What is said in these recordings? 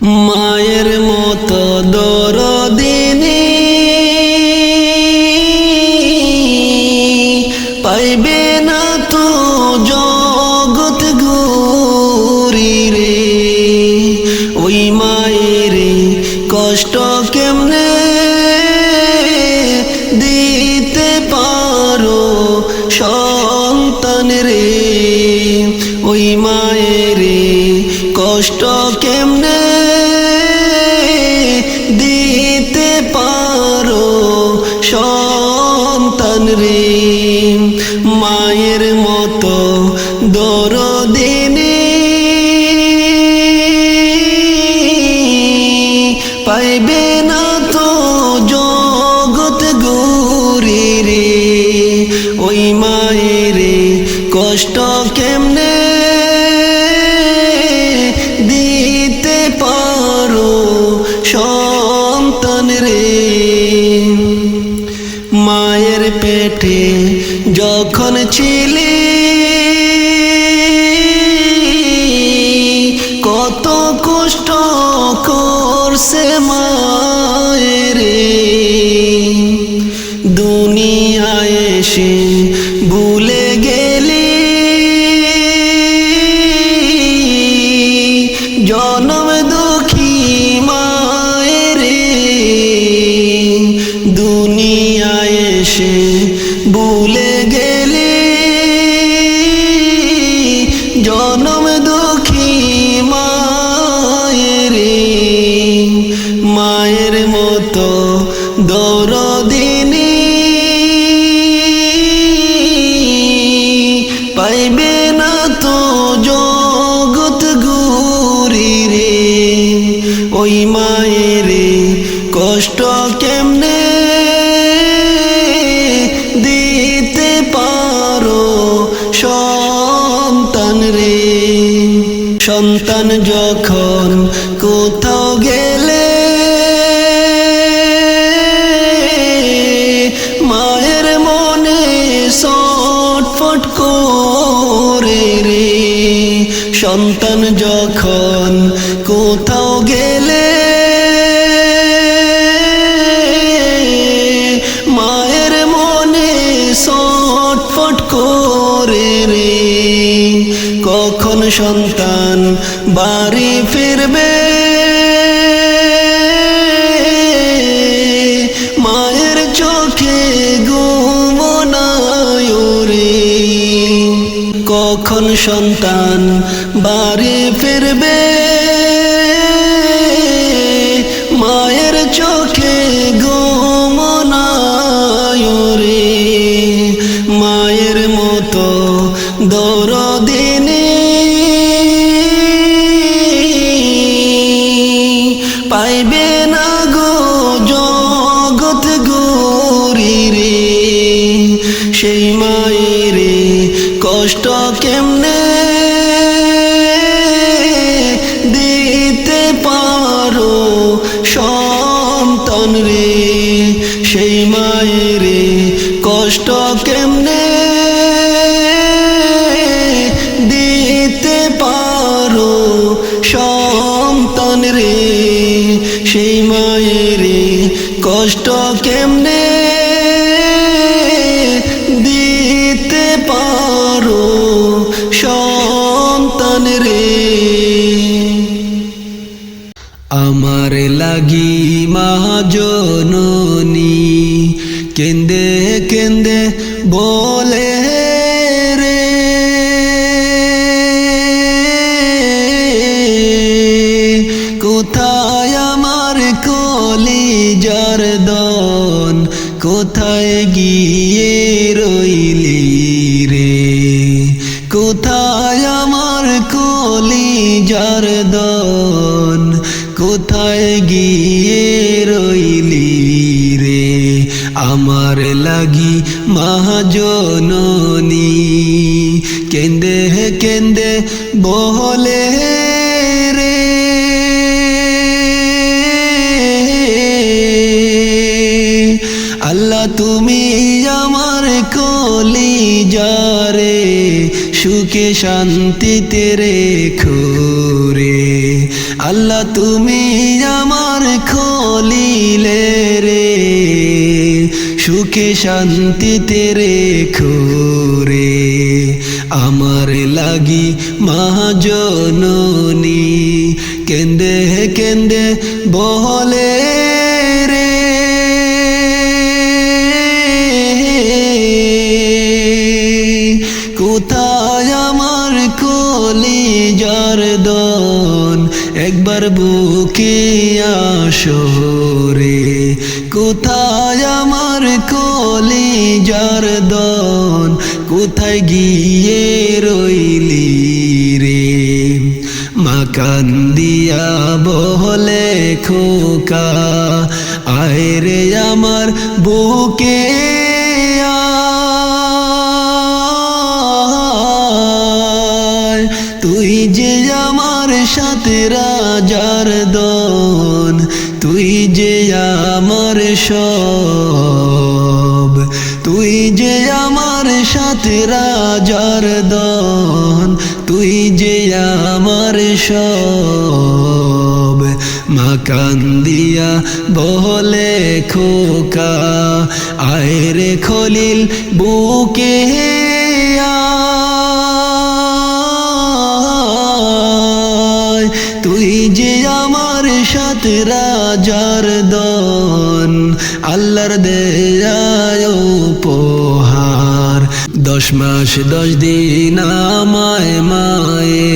মায়ের মতো মায়ের মতো দরদিনী পাইবে না তো জগত গৌরী রে। ওই মায়ের কষ্ট কেমনে দিতে পারো সন্তান রে? মায়ের পেটে যখন ছিলি করছে রে দুনিয়ায় সে ভুলে সন্তান যখন কখন সন্তান বাড়ি ফিরবে মায়ের চোখে ঘুমনায়ুরে কখন সন্তান বাড়ি পাইবে না গো জগত গৌরী রে সেই মায়ের কষ্ট কেমনে লাগি মহাজননী কেন্দে কেন্দে বলে আমার লাগি মহাজননী। কেন্দে কেন্দে বহলে রে। আল্লাহ তুমি আমার কলি যারে সুখে শান্তিতে রেখো রে। আল্লাহ তুমি আমার খলিলে সুখে শান্তিতে রেখো রে। আমার লাগি মহাজননী, কেন্দে কেন্দে বহলে রে। কোথায় আমার কলি যার দন? একবার বুকে আসো। কলি যার দন কোথায় গিয়ে রইলি রে মাকান দিয়া বহলে খোকা, আয় রে আমার বুকে। তুই যে আমার সাথে রাজার দন, তুই যে আমার সব সাথে রাজার দন, তুই যে আমার সব মাকান দিয়া বলে খোকা, আয় খলিল বুকে। তুই যে আমার সাথে রাজার দন, আল্লাহর দেয়ায় উপহার দশ মাস, দশ দিন আমায় মায়ে,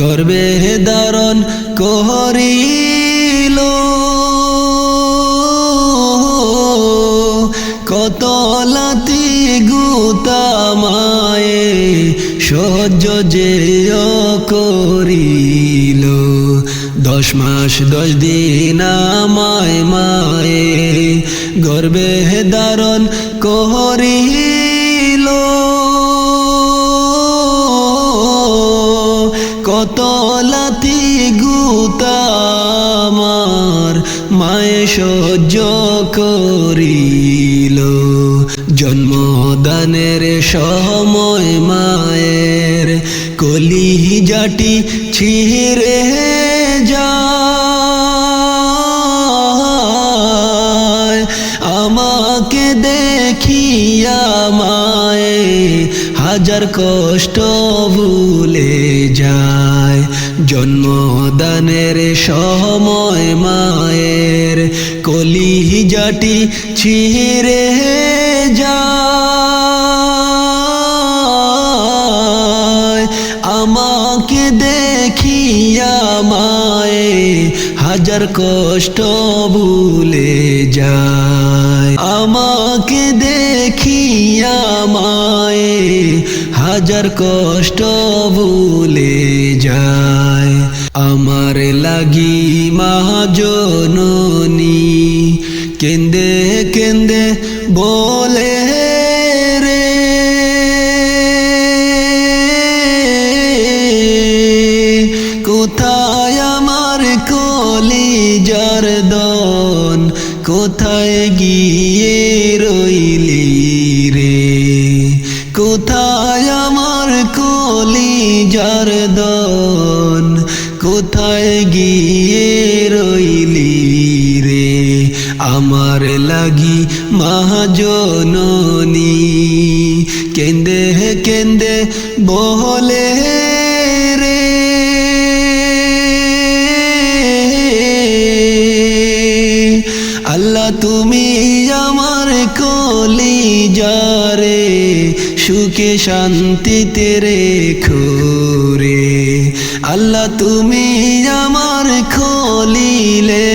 গর্বে দারণ করিল। কত লাতি গুতা মায়ে, সহ্য যে করিল দশ মাস, দশ দিন আমায় মায়ে, গর্বে দারণ করিল। মায়ে সহ্য করিল। জন্মদানের সময় মায়ের কলি জাটি ছিঁড়ে যায়। আমাকে দেখিয়া মায়ে হাজার কষ্ট ভুলে যায়। জন্মদানের মায়ের কলি জাটি ছিঁড়ে যায়। আমাকে দেখিয়া মায়ে হাজার কষ্ট ভুলে যায়। আমাকে দেখিয়া মায়ে হাজার কষ্ট ভুলে যায়। আমার লাগি মহাজননী কেন্দে কেন্দে বলে রে। কোথায় আমার কলি জারদন কোথায় গিয়ে রইলি? লাগি মহাজননী। কেন্দে কেন্দে বহলে রে। আল্লাহ তুমি আমার কলি যারে সুখে শান্তিতে রেখো রে। আল্লাহ তুমি আমার খলিলে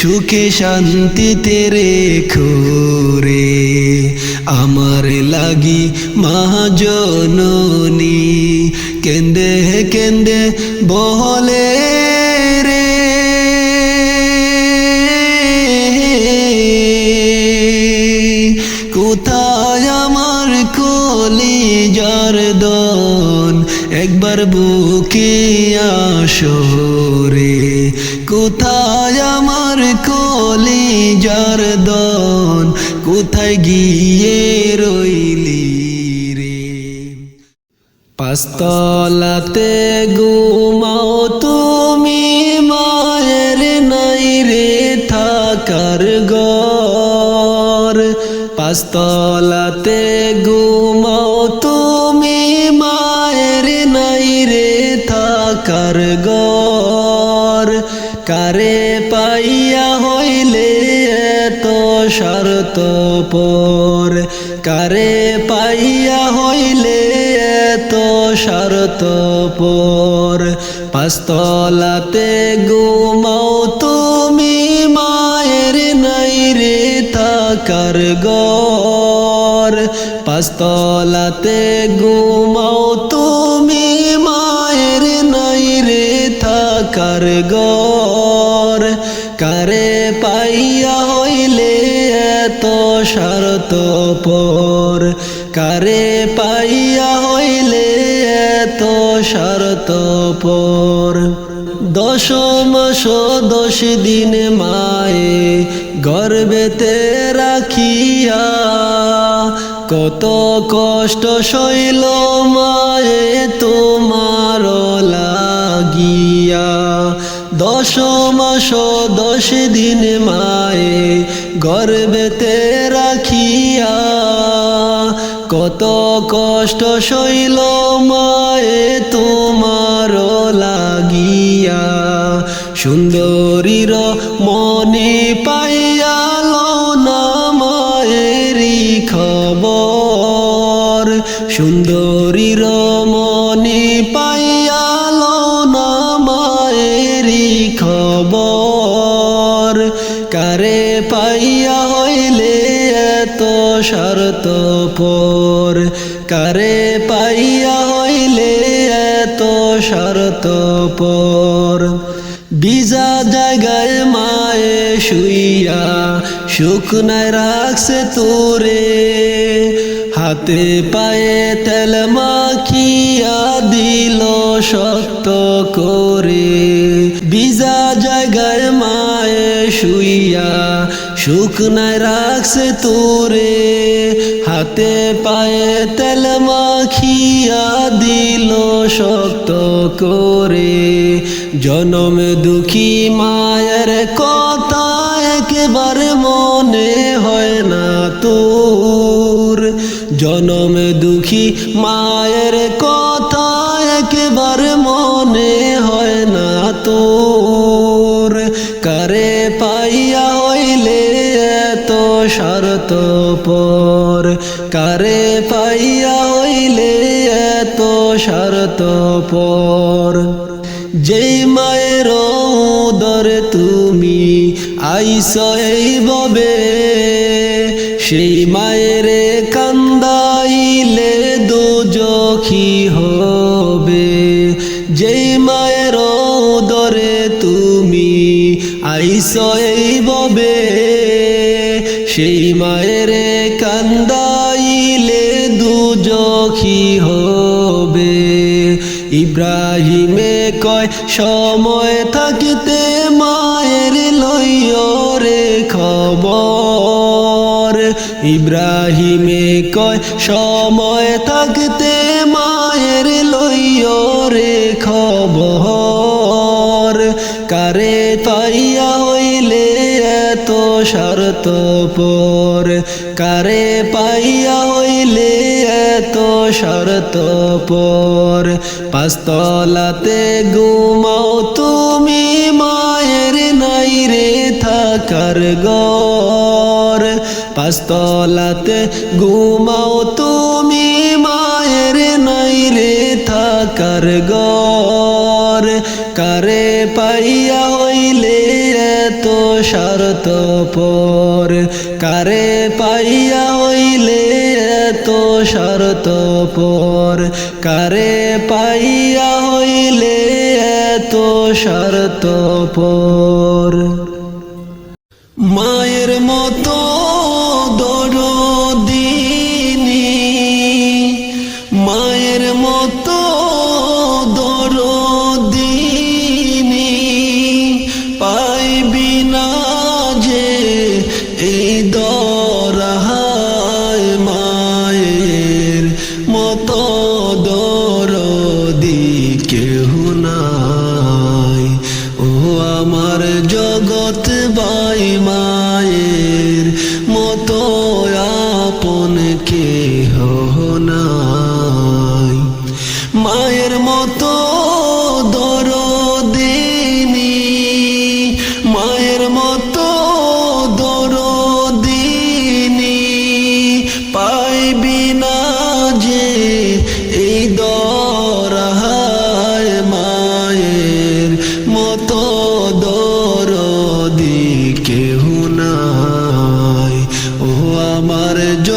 সুখে শান্তিতে রেখো রে। আমার লাগি মহাজননী, কেন্দে কেন্দে বহলে রে। কোথায় আমার কলি যার দন? একবার বুকে আসো রে। কোথায় গিয়ে রইলি রে। পাস্তলাতে ঘুমাও তুমি, মায়ের নাই রে থাকার গর পাস্তলাতে ঘুমাও তুমি, মায়ের নাই রে থাকার গর কারে শর্ত পর। কারে পাইয়া হইলে এত শর্ত পর। পাস্তলাতে ঘুমাও তুমি মায়ের নাই রে থাকার গর পাস্তলাতে ঘুমাও তুমি মায়ের নাই রে থাকার গর শরত পর কারে পাইয়া হইলে এত শরত পর দশ মাস দশ দিন মায়ে গর্বেতে রাখিয়া, কত কষ্ট শৈল মায়ে তোমার লাগিয়া। দশ মাস দশ দিন মায়ে গর্বেতে কত কষ্ট শৈল মায়ে তোমার লাগিয়া। সুন্দরীর মনে পাইয়াল না মায়েরি খবর। সুন্দরীর মনে পাইয়াল না মায়েরি খবর। কারে পাইয়া হইলে এত শরত পর কারে পাইয়া হইলে এত শরত পর বিজা জায়গায় মায়ে শুইয়া শুকনায় রাখছে তোরে। হাতে পায়ে তেল মাখিয়া দিল শক্ত করে। বিজা জায়গায় মায়ে শুইয়া শুকনায় রাখছে তোরে। হাতে পায়ে তেল মাখিয়া দিল শক্ত করে। জনম দুঃখী মায়ের কথা একেবারে মনে হয় না তোর। জনম দুঃখী মায়ের কথা একেবারে মনে হয় না তোর। কারে পাইয়া হইলে এত শরত পর? যেই মায়ের উদরে তুমি আইস এই ববে, সেই মায়ের কান্দাইলে দুজখি হবে। যেই মায়ের উদরে তুমি আইস এই ইব্রাহিমে কয়, সময় থাকিতে মায়ের লইয় রে খবর। ইব্রাহিমে কয়, সময় থাকতে মায়ের লইয় রে খবর। কারে পাইয়া হইলে এত শরত পর কারে পাইয়া হইলে এত শরত পর পাস্তলাতে ঘুমাও তুমি মায়ের নাই রে থাকার গর পাস্তলাতে ঘুমাও তুমি মায়ের নাই রে থাকার গর কারে পাইয়া হইলে এত শরত পর, কারে পাইয়া হইলে এত শরত পর কারে পাইয়া হইলে এত শরত পর? মায়ের মতো কেহু ও আমার জগৎ বাইমা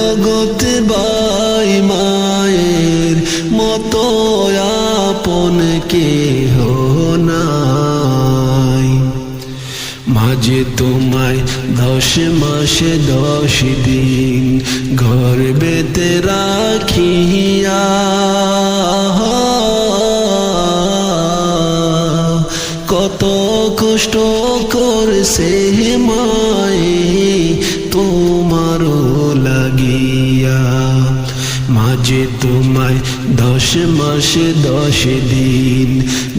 জগত বাই মায়ের মতো আপন কে নাই। মাঝে তোমায় দশ মাসে দশ দিন ঘর বেতে রাখিয়া কত কষ্ট করছে মায়ে তোমার লাগিয়া মাঝে তোমায় দশ মাসে দশ দিন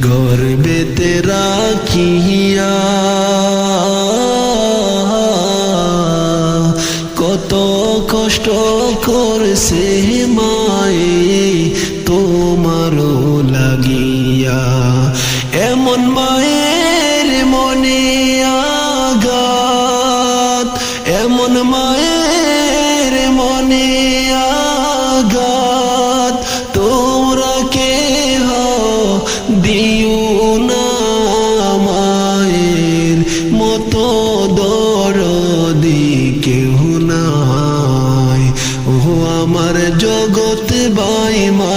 গর্বেতে রাখিয়া। কত কষ্ট করছে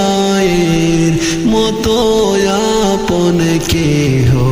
মায়ের মতো আপন কেহ নাই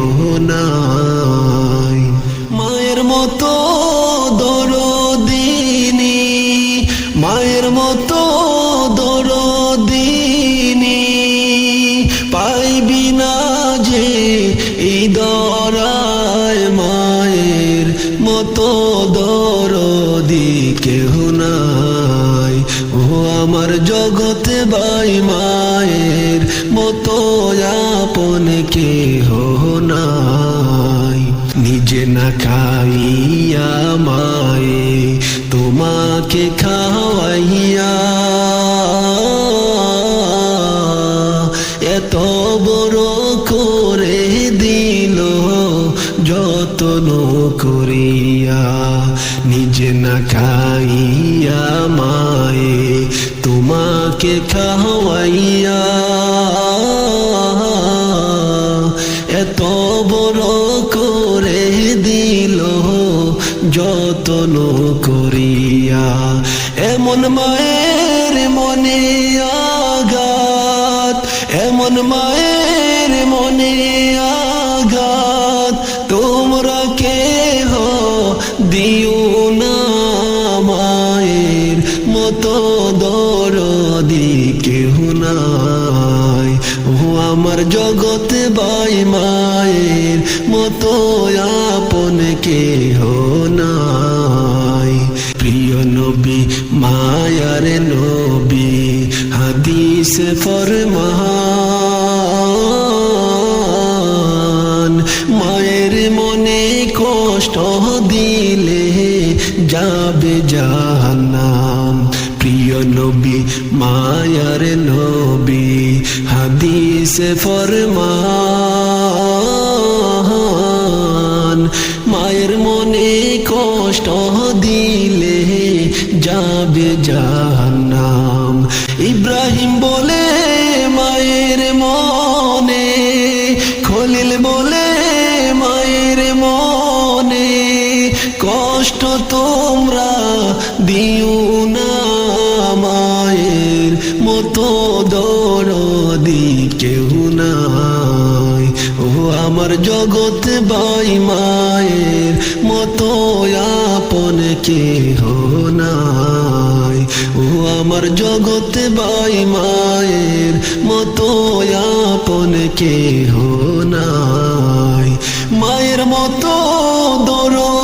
তোমাকে খাওয়াইয়া? এত বড় করে দিল, যতন করিয়া, নিজে না খাইয়া মায়ে তোমাকে খাওয়াইয়া। এত বড় করে দিল, যতন করিয়া এমন মায়ের মনে আঘাত এমন মায়ের মনে হাদিস ফরমান। মায়ের মনে কষ্ট দিলে যাবে জাহান্নাম। প্রিয় নবী, মায়ার নবী, হাদিস ফরমান। মায়ের মনে কষ্ট দিলে যাবে জাহান্নাম। জগৎ বাই মায়ের মতো আপন কেহ নাই। ও আমার জগৎ বাই মায়ের মতো আপন কেহ নাই। মায়ের মতো দরদিনী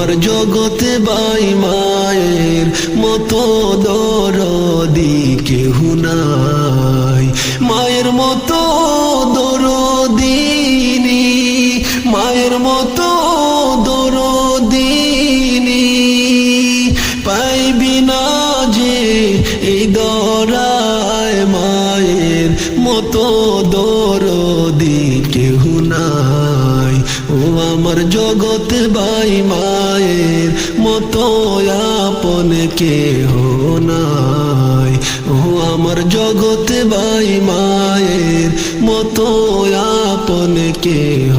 আমার জগতে বাই মায়ের মতো দরদি কেহু নাই। মায়ের মতো আমার